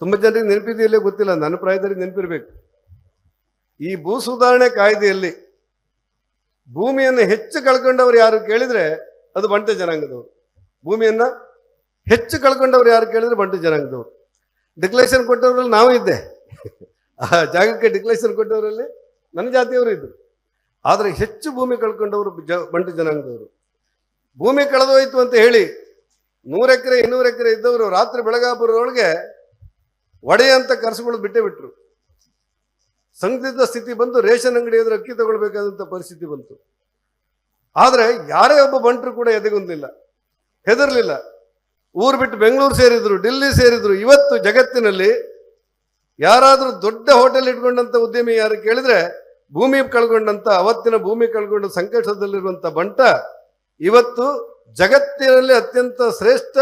ತುಂಬ ಜನರಿಗೆ ನೆನಪಿದೆಯಲ್ಲೇ ಗೊತ್ತಿಲ್ಲ, ನನ್ನ ಪ್ರಾಯದಲ್ಲಿ ನೆನಪಿರ್ಬೇಕು. ಈ ಭೂ ಸುಧಾರಣೆ ಕಾಯ್ದೆಯಲ್ಲಿ ಭೂಮಿಯನ್ನು ಹೆಚ್ಚು ಕಳ್ಕೊಂಡವ್ರು ಯಾರು ಕೇಳಿದ್ರೆ ಅದು ಬಂಟ ಜನಾಂಗದವರು. ಭೂಮಿಯನ್ನ ಹೆಚ್ಚು ಕಳ್ಕೊಂಡವ್ರು ಯಾರು ಕೇಳಿದ್ರೆ ಬಂಟ ಜನಾಂಗದವರು. ಡಿಕ್ಲೇಷನ್ ಕೊಟ್ಟವರಲ್ಲಿ ನಾವು ಇದ್ದೆ. ಆ ಜಾಗಕ್ಕೆ ಡಿಕ್ಲೇಷನ್ ಕೊಟ್ಟವರಲ್ಲಿ ನನ್ನ ಜಾತಿಯವರು ಇದ್ದರು ಆದರೆ ಹೆಚ್ಚು ಭೂಮಿ ಕಳ್ಕೊಂಡವರು ಜ, ಬಂಟು ಜನಾಂಗದವರು. ಭೂಮಿ ಕಳೆದೋಯ್ತು ಅಂತ ಹೇಳಿ ನೂರು ಎಕರೆ ಇನ್ನೂರು ಎಕರೆ ಇದ್ದವರು ರಾತ್ರಿ ಬೆಳಗಾಪುರದೊಳಗೆ ಒಡೆ ಅಂತ ಕರೆಸ್ಕೊಳ್ಳೋದು ಬಿಟ್ಟೇ ಬಿಟ್ರು. ಸಂಘದಿಂದ ಸ್ಥಿತಿ ಬಂದು ರೇಷನ್ ಅಂಗಡಿ ಎದುರು ಅಕ್ಕಿ ತಗೊಳ್ಬೇಕಾದಂಥ ಪರಿಸ್ಥಿತಿ ಬಂತು. ಆದರೆ ಯಾರೇ ಒಬ್ಬ ಬಂಟರು ಕೂಡ ಎದೆಗೊಂದಿಲ್ಲ ಹೆದರ್ಲಿಲ್ಲ. ಊರು ಬಿಟ್ಟು ಬೆಂಗಳೂರು ಸೇರಿದ್ರು, ಡೆಲ್ಲಿ ಸೇರಿದ್ರು. ಇವತ್ತು ಜಗತ್ತಿನಲ್ಲಿ ಯಾರಾದರೂ ದೊಡ್ಡ ಹೋಟೆಲ್ ಇಟ್ಕೊಂಡಂತ ಉದ್ಯಮಿ ಯಾರು ಕೇಳಿದ್ರೆ ಭೂಮಿ ಕಳ್ಕೊಂಡಂತ, ಅವತ್ತಿನ ಭೂಮಿ ಕಳ್ಕೊಂಡು ಸಂಕಷ್ಟದಲ್ಲಿರುವಂಥ ಬಂಟ ಇವತ್ತು ಜಗತ್ತಿನಲ್ಲಿ ಅತ್ಯಂತ ಶ್ರೇಷ್ಠ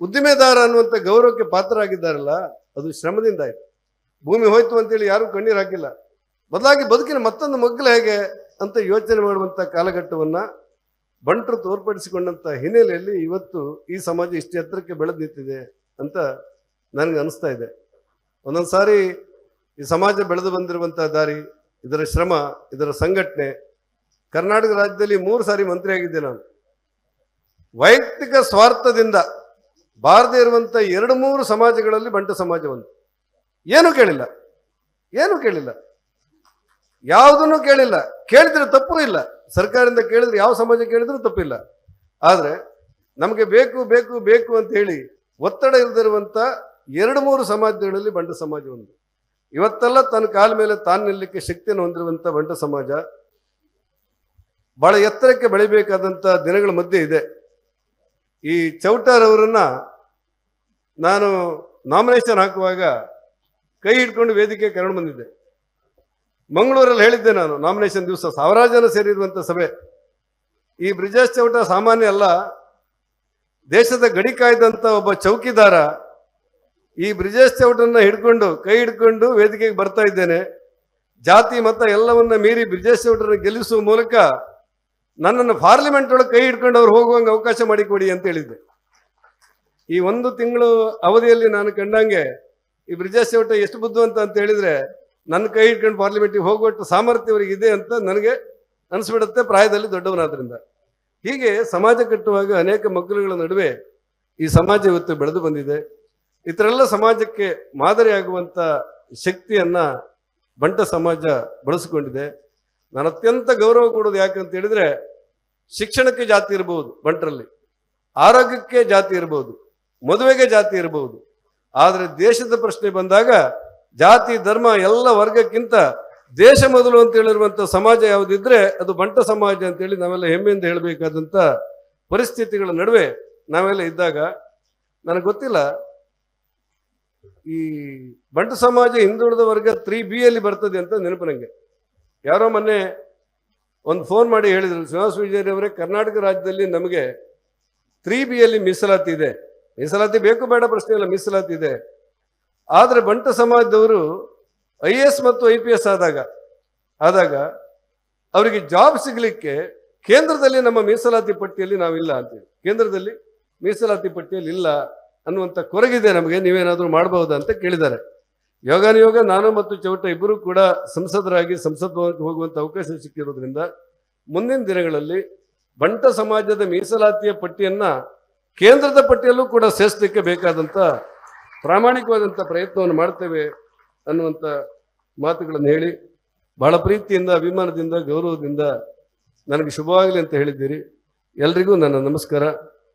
ಉದ್ದಿಮೆದಾರ ಅನ್ನುವಂಥ ಗೌರವಕ್ಕೆ ಪಾತ್ರರಾಗಿದ್ದಾರಲ್ಲ, ಅದು ಶ್ರಮದಿಂದ ಆಯ್ತು. ಭೂಮಿ ಹೋಯ್ತು ಅಂತೇಳಿ ಯಾರೂ ಕಣ್ಣೀರು ಹಾಕಿಲ್ಲ. ಬದಲಾಗಿ ಬದುಕಿನ ಮತ್ತೊಂದು ಮಗ್ಗಲು ಹೇಗೆ ಅಂತ ಯೋಚನೆ ಮಾಡುವಂಥ ಕಾಲಘಟ್ಟವನ್ನು ಬಂಟರು ತೋರ್ಪಡಿಸಿಕೊಂಡಂತ ಹಿನ್ನೆಲೆಯಲ್ಲಿ ಇವತ್ತು ಈ ಸಮಾಜ ಇಷ್ಟು ಎತ್ತರಕ್ಕೆ ಬೆಳೆದು ನಿಂತಿದೆ ಅಂತ ನನಗೆ ಅನಿಸ್ತಾ ಇದೆ. ಒಂದೊಂದು ಸಾರಿ ಈ ಸಮಾಜ ಬೆಳೆದು ಬಂದಿರುವಂಥ ದಾರಿ, ಇದರ ಶ್ರಮ, ಇದರ ಸಂಘಟನೆ, ಕರ್ನಾಟಕ ರಾಜ್ಯದಲ್ಲಿ ಮೂರು ಸಾರಿ ಮಂತ್ರಿಯಾಗಿದ್ದೆ ನಾನು. ವೈಯಕ್ತಿಕ ಸ್ವಾರ್ಥದಿಂದ ಬಾರದೇ ಇರುವಂಥ ಎರಡು ಮೂರು ಸಮಾಜಗಳಲ್ಲಿ ಬಂಟ ಸಮಾಜ ಒಂದು. ಏನು ಕೇಳಿಲ್ಲ. ಏನು ಕೇಳಿಲ್ಲ. ಯಾವುದನ್ನು ಕೇಳಿಲ್ಲ. ಕೇಳಿದ್ರೆ ತಪ್ಪು ಇಲ್ಲ. ಸರ್ಕಾರದಿಂದ ಕೇಳಿದ್ರೆ ಯಾವ ಸಮಾಜ ಕೇಳಿದ್ರು ತಪ್ಪಿಲ್ಲ. ಆದರೆ ನಮಗೆ ಬೇಕು ಬೇಕು ಬೇಕು ಅಂತ ಹೇಳಿ ಒತ್ತಡ ಇಲ್ದಿರುವಂಥ ಎರಡು ಮೂರು ಸಮಾಜಗಳಲ್ಲಿ ಬಂಟ ಸಮಾಜ ಒಂದು. ಇವತ್ತೆಲ್ಲ ತನ್ನ ಕಾಲ ಮೇಲೆ ತಾನು ನಿಲ್ಲಕ್ಕೆ ಶಕ್ತಿಯನ್ನು ಹೊಂದಿರುವಂಥ ಬಂಟ ಸಮಾಜ ಬಹಳ ಎತ್ತರಕ್ಕೆ ಬೆಳಿಬೇಕಾದಂತ ದಿನಗಳ ಮಧ್ಯೆ ಇದೆ. ಈ ಚೌಟಾರ್ ಅವರನ್ನ ನಾನು ನಾಮಿನೇಷನ್ ಹಾಕುವಾಗ ಕೈ ಹಿಡ್ಕೊಂಡು ವೇದಿಕೆ ಕರ್ಕೊಂಡು ಬಂದಿದ್ದೆ. ಮಂಗಳೂರಲ್ಲಿ ಹೇಳಿದ್ದೆ ನಾನು ನಾಮಿನೇಷನ್ ದಿವಸ ಸಾವಿರಾರು ಜನ ಸೇರಿರುವಂಥ ಸಭೆ. ಈ ಬ್ರಿಜೇಶ್ ಚೌಟ ಸಾಮಾನ್ಯ ಅಲ್ಲ, ದೇಶದ ಗಡಿ ಕಾಯ್ದಂಥ ಒಬ್ಬ ಚೌಕಿದಾರ ಈ ಬ್ರಿಜೇಶ್ ಚೌಟನ್ನ ಹಿಡ್ಕೊಂಡು, ಕೈ ಹಿಡ್ಕೊಂಡು ವೇದಿಕೆಗೆ ಬರ್ತಾ ಇದ್ದೇನೆ. ಜಾತಿ, ಮತ ಎಲ್ಲವನ್ನ ಮೀರಿ ಬ್ರಿಜೇಶ್ ಚೌಟರನ್ನು ಗೆಲ್ಲಿಸುವ ಮೂಲಕ ನನ್ನನ್ನು ಪಾರ್ಲಿಮೆಂಟ್ ಒಳಗೆ ಕೈ ಹಿಡ್ಕೊಂಡು ಅವ್ರು ಹೋಗುವಂಗೆ ಅವಕಾಶ ಮಾಡಿಕೊಡಿ ಅಂತ ಹೇಳಿದ್ದೆ. ಈ ಒಂದು ತಿಂಗಳು ಅವಧಿಯಲ್ಲಿ ನಾನು ಕಂಡಂಗೆ ಈ ಬ್ರಿಜೇಶ್ ಎಷ್ಟು ಬುದ್ಧಿವಂತ ಅಂತ ಹೇಳಿದ್ರೆ ನನ್ನ ಕೈ ಹಿಡ್ಕೊಂಡು ಪಾರ್ಲಿಮೆಂಟಿಗೆ ಹೋಗುವಷ್ಟು ಸಾಮರ್ಥ್ಯ ಅವರಿಗೆ ಇದೆ ಅಂತ ನನಗೆ ಅನಿಸ್ಬಿಡುತ್ತೆ, ಪ್ರಾಯದಲ್ಲಿ ದೊಡ್ಡವನಾದ್ರಿಂದ. ಹೀಗೆ ಸಮಾಜ ಕಟ್ಟುವಾಗ ಅನೇಕ ಮಕ್ಕಳುಗಳ ನಡುವೆ ಈ ಸಮಾಜ ಇವತ್ತು ಬೆಳೆದು ಬಂದಿದೆ. ಇತರೆಲ್ಲ ಸಮಾಜಕ್ಕೆ ಮಾದರಿಯಾಗುವಂಥ ಶಕ್ತಿಯನ್ನ ಬಂಟ ಸಮಾಜ ಬಳಸಿಕೊಂಡಿದೆ. ನಾನು ಅತ್ಯಂತ ಗೌರವ ಕೊಡೋದು ಯಾಕೆ ಅಂತ ಹೇಳಿದ್ರೆ ಶಿಕ್ಷಣಕ್ಕೆ ಜಾತಿ ಇರಬಹುದು ಬಂಟರಲ್ಲಿ. ಆರೋಗ್ಯಕ್ಕೆ ಜಾತಿ ಇರಬಹುದು ಮದುವೆಗೆ ಜಾತಿ ಇರಬಹುದು. ಆದರೆ ದೇಶದ ಪ್ರಶ್ನೆ ಬಂದಾಗ ಜಾತಿ, ಧರ್ಮ ಎಲ್ಲ ವರ್ಗಕ್ಕಿಂತ ದೇಶ ಮೊದಲು ಅಂತ ಹೇಳಿರುವಂಥ ಸಮಾಜ ಯಾವುದಿದ್ರೆ ಅದು ಬಂಟ ಸಮಾಜ ಅಂತೇಳಿ ನಾವೆಲ್ಲ ಹೆಮ್ಮೆಯಿಂದ ಹೇಳಬೇಕಾದಂಥ ಪರಿಸ್ಥಿತಿಗಳ ನಡುವೆ ನಾವೆಲ್ಲ ಇದ್ದಾಗ ನನಗೆ ಗೊತ್ತಿಲ್ಲ. ಈ ಬಂಟ ಸಮಾಜ ಹಿಂದುಳಿದ ವರ್ಗ ತ್ರೀ ಬಿ ಅಲ್ಲಿ ಬರ್ತದೆ ಅಂತ ನೆನಪು ನನಗೆ ಯಾರೋ ಮೊನ್ನೆ ಒಂದು ಫೋನ್ ಮಾಡಿ ಹೇಳಿದ್ರು ಶ್ರೀನಿವಾಸ ವಿಜಯ್ ಅವರೇ ಕರ್ನಾಟಕ ರಾಜ್ಯದಲ್ಲಿ ನಮಗೆ ತ್ರೀ ಬಿ ಅಲ್ಲಿ ಮೀಸಲಾತಿ ಇದೆ. ಮೀಸಲಾತಿ ಬೇಕು ಬೇಡ ಪ್ರಶ್ನೆ ಇಲ್ಲ, ಮೀಸಲಾತಿ ಇದೆ. ಆದರೆ ಬಂಟ ಸಮಾಜದವರು ಐ ಎಸ್ ಮತ್ತು ಐ ಪಿ ಎಸ್ ಆದಾಗ ಆದಾಗ ಅವರಿಗೆ ಜಾಬ್ ಸಿಗಲಿಕ್ಕೆ ಕೇಂದ್ರದಲ್ಲಿ ನಮ್ಮ ಮೀಸಲಾತಿ ಪಟ್ಟಿಯಲ್ಲಿ ನಾವಿಲ್ಲ ಅಂತೇಳಿ ಕೇಂದ್ರದಲ್ಲಿ ಮೀಸಲಾತಿ ಪಟ್ಟಿಯಲ್ಲಿ ಇಲ್ಲ ಅನ್ನುವಂಥ ಕೊರಗಿದೆ ನಮಗೆ, ನೀವೇನಾದರೂ ಮಾಡಬಹುದಾ ಅಂತ ಕೇಳಿದ್ದಾರೆ. ಯೋಗಾನುಯೋಗ ನಾನು ಮತ್ತು ಚೌಟ ಇಬ್ಬರೂ ಕೂಡ ಸಂಸದರಾಗಿ ಸಂಸತ್ ಭವನಕ್ಕೆ ಹೋಗುವಂಥ ಅವಕಾಶ ಸಿಕ್ಕಿರೋದ್ರಿಂದ ಮುಂದಿನ ದಿನಗಳಲ್ಲಿ ಬಂಟ ಸಮಾಜದ ಮೀಸಲಾತಿಯ ಪಟ್ಟಿಯನ್ನ ಕೇಂದ್ರದ ಪಟ್ಟಿಯಲ್ಲೂ ಕೂಡ ಸೇರಿಸಲಿಕ್ಕೆ ಬೇಕಾದಂಥ ಪ್ರಾಮಾಣಿಕವಾದಂಥ ಪ್ರಯತ್ನವನ್ನು ಮಾಡ್ತೇವೆ ಅನ್ನುವಂಥ ಮಾತುಗಳನ್ನು ಹೇಳಿ ಬಹಳ ಪ್ರೀತಿಯಿಂದ, ಅಭಿಮಾನದಿಂದ, ಗೌರವದಿಂದ ನನಗೆ ಶುಭವಾಗಲಿ ಅಂತ ಹೇಳಿದ್ದೀರಿ. ಎಲ್ರಿಗೂ ನನ್ನ ನಮಸ್ಕಾರ.